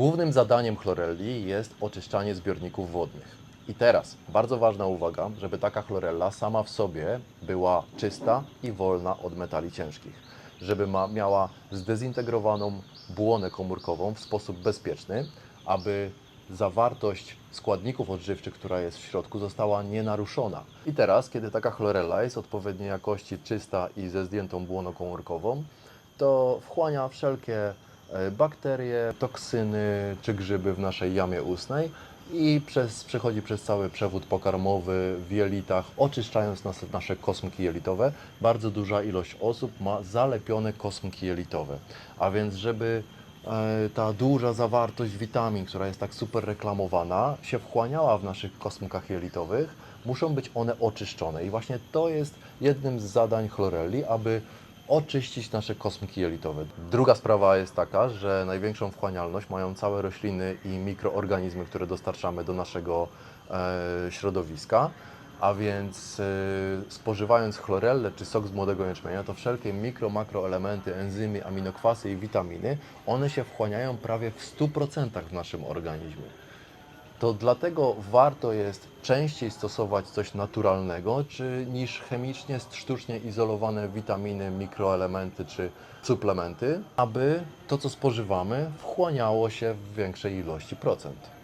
Głównym zadaniem chlorelli jest oczyszczanie zbiorników wodnych. I teraz bardzo ważna uwaga, żeby taka chlorella sama w sobie była czysta i wolna od metali ciężkich. Żeby ma, miała zdezintegrowaną błonę komórkową w sposób bezpieczny, aby zawartość składników odżywczych, która jest w środku, została nienaruszona. I teraz, kiedy taka chlorella jest odpowiedniej jakości, czysta i ze zdjętą błoną komórkową, to wchłania wszelkie bakterie, toksyny czy grzyby w naszej jamie ustnej i przez, przechodzi przez cały przewód pokarmowy w jelitach, oczyszczając nas, nasze kosmki jelitowe. Bardzo duża ilość osób ma zalepione kosmki jelitowe, a więc żeby e, ta duża zawartość witamin, która jest tak super reklamowana, się wchłaniała w naszych kosmkach jelitowych, muszą być one oczyszczone. I właśnie to jest jednym z zadań chlorelli, aby oczyścić nasze kosmki jelitowe. Druga sprawa jest taka, że największą wchłanialność mają całe rośliny i mikroorganizmy, które dostarczamy do naszego e, środowiska. A więc e, spożywając chlorellę czy sok z młodego jęczmienia, to wszelkie mikro, makroelementy, enzymy, aminokwasy i witaminy, one się wchłaniają prawie w 100% w naszym organizmie. To dlatego warto jest częściej stosować coś naturalnego, czy niż chemicznie, sztucznie izolowane witaminy, mikroelementy czy suplementy, aby to, co spożywamy, wchłaniało się w większej ilości procent.